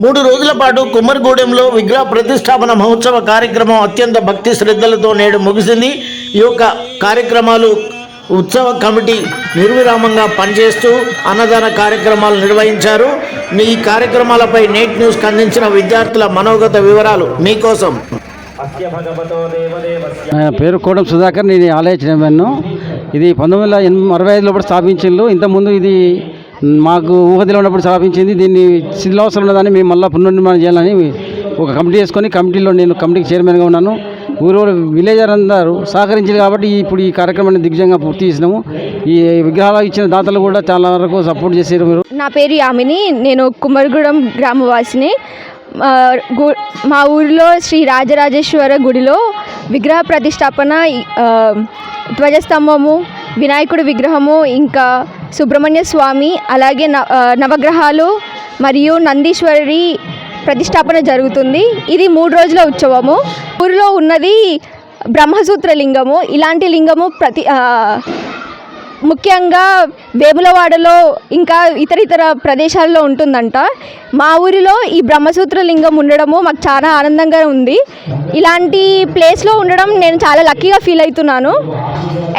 మూడు రోజుల పాటు కుమ్మరిగూడెంలో విగ్రహ ప్రతిష్టాపన మహోత్సవ కార్యక్రమం అత్యంత భక్తి శ్రద్ధలతో నేడు ముగిసింది. ఈ యొక్క కార్యక్రమాలు ఉత్సవ కమిటీ నిర్విరామంగా పనిచేస్తూ అన్నదాన కార్యక్రమాలు నిర్వహించారు. ఈ కార్యక్రమాలపై నేట్ న్యూస్కి అందించిన విద్యార్థుల మనోగత వివరాలు మీకోసం నా పేరు కోడం సుధాకర్ నేను ఆలోచన ఆలయ చైర్మన్ ఇది పంతొమ్మిది వందల ఎనభై అరవై ఐదులో కూడా స్థాపించిండ్రు. ఇంతకుముందు ఇది మాకు ఊహదిలో ఉన్నప్పుడు స్థాపించింది. దీన్ని శిథిలావసరం ఉన్నదని మేము మళ్ళీ పునర్నిర్మాణం చేయాలని ఒక కమిటీ వేసుకొని కమిటీలో నేను కమిటీకి చైర్మన్గా ఉన్నాను. ఊరు విలేజర్ అందరూ సహకరించారు కాబట్టి ఇప్పుడు ఈ కార్యక్రమాన్ని దిగ్విజయంగా పూర్తి చేసినాము. ఈ విగ్రహాలు ఇచ్చిన దాతలు కూడా చాలా వరకు సపోర్ట్ చేశారు మీరు. నా పేరు యామిని. నేను కుమ్మరిగూడెం గ్రామవాసిని. గు- మా ఊరిలో శ్రీ రాజరాజేశ్వర గుడిలో విగ్రహ ప్రతిష్టాపన ధ్వజస్తంభము వినాయకుడి విగ్రహము ఇంకా సుబ్రహ్మణ్య స్వామి అలాగే న నవగ్రహాలు మరియు నందీశ్వరి ప్రతిష్టాపన జరుగుతుంది. ఇది మూడు రోజుల ఉత్సవము. ఊరిలో ఉన్నది బ్రహ్మసూత్ర లింగము. ఇలాంటి లింగము ప్రతి ముఖ్యంగా వేములవాడలో ఇంకా ఇతర ఇతర ప్రదేశాల్లో ఉంటుందంట. మా ఊరిలో ఈ బ్రహ్మసూత్ర లింగం ఉండడము మాకు చాలా ఆనందంగా ఉంది. ఇలాంటి ప్లేస్లో ఉండడం నేను చాలా లక్కీగా ఫీల్ అవుతున్నాను.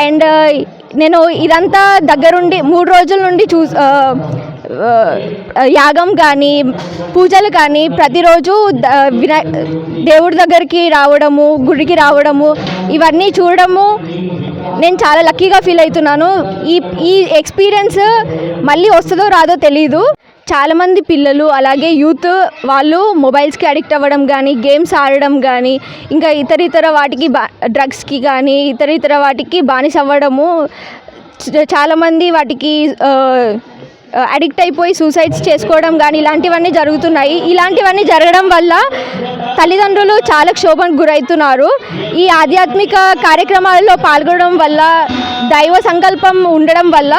అండ్ నేను ఇదంతా దగ్గరుండి మూడు రోజుల నుండి చూ యాగం కానీ పూజలు కానీ ప్రతిరోజు వినాయ దేవుడి దగ్గరికి రావడము గుడికి రావడము ఇవన్నీ చూడడము నేను చాలా లక్కీగా ఫీల్ అవుతున్నాను. ఈ ఈ ఎక్స్పీరియన్స్ మళ్ళీ వస్తుందో రాదో తెలీదు. చాలామంది పిల్లలు అలాగే యూత్ వాళ్ళు మొబైల్స్కి అడిక్ట్ అవ్వడం కానీ గేమ్స్ ఆడడం కానీ ఇంకా ఇతర ఇతర వాటికి బా డ్రగ్స్కి కానీ ఇతర ఇతర వాటికి బానిస అవ్వడము చాలామంది వాటికి అడిక్ట్ అయిపోయి సూసైడ్స్ చేసుకోవడం కానీ ఇలాంటివన్నీ జరుగుతున్నాయి. ఇలాంటివన్నీ జరగడం వల్ల తల్లిదండ్రులు చాలా క్షోభకు గురవుతున్నారు ఈ ఆధ్యాత్మిక కార్యక్రమాలలో పాల్గొనడం వల్ల దైవ సంకల్పం ఉండడం వల్ల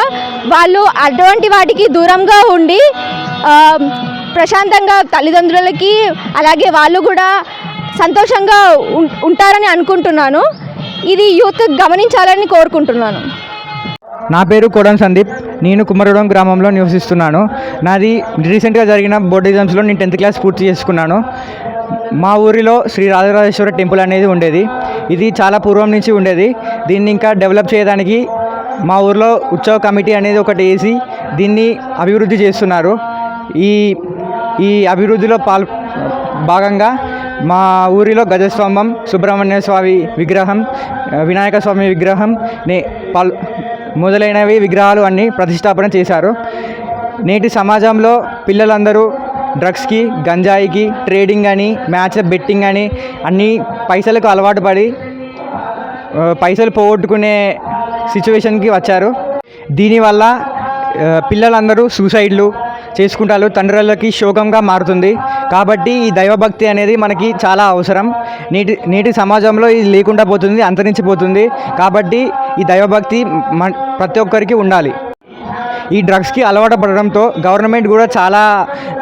వాళ్ళు అటువంటి వాటికి దూరంగా ఉండి ప్రశాంతంగా తల్లిదండ్రులకి అలాగే వాళ్ళు కూడా సంతోషంగా ఉం- ఉంటారని అనుకుంటున్నాను. ఇది యూత్ గమనించాలని కోరుకుంటున్నాను. నా పేరు కోడం సందీప్. నేను కుమ్మరడం గ్రామంలో నివసిస్తున్నాను. నాది రీసెంట్గా జరిగిన బోర్డ్ ఎగ్జామ్స్లో నేను టెన్త్ క్లాస్ పూర్తి చేసుకున్నాను. మా ఊరిలో శ్రీ రాజరాజేశ్వర టెంపుల్ అనేది ఉండేది. ఇది చాలా పూర్వం నుంచి ఉండేది. దీన్ని ఇంకా డెవలప్ చేయడానికి మా ఊరిలో ఉత్సవ కమిటీ అనేది ఒకటి వేసి దీన్ని అభివృద్ధి చేస్తున్నారు. ఈ ఈ అభివృద్ధిలో పాల్ భాగంగా మా ఊరిలో గజస్తంభం సుబ్రహ్మణ్య స్వామి విగ్రహం వినాయక స్వామి విగ్రహం నే పాల్ మొదలైనవి విగ్రహాలు అన్నీ ప్రతిష్టాపన చేశారు. నేటి సమాజంలో పిల్లలందరూ డ్రగ్స్కి గంజాయికి ట్రేడింగ్ అని మ్యాచ్ బెట్టింగ్ అని అన్నీ పైసలకు అలవాటు పడి పైసలు పోగొట్టుకునే సిచ్యువేషన్కి వచ్చారు. దీనివల్ల పిల్లలందరూ సూసైడ్లు చేసుకుంటారు. తండ్రులకి శోకంగా మారుతుంది. కాబట్టి ఈ దైవభక్తి అనేది మనకి చాలా అవసరం. నేటి నేటి సమాజంలో ఇది లేకుండా పోతుంది అంతరించిపోతుంది. కాబట్టి ఈ దైవభక్తి ప్రతి ఒక్కరికి ఉండాలి. ఈ డ్రగ్స్కి అలవాటు పడడంతో గవర్నమెంట్ కూడా చాలా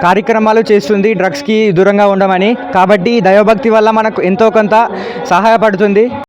కార్యక్రమాలు చేస్తుంది. డ్రగ్స్కి దూరంగా ఉండమని. కాబట్టి ఈ దైవభక్తి వల్ల మనకు ఎంతో కొంత సహాయపడుతుంది.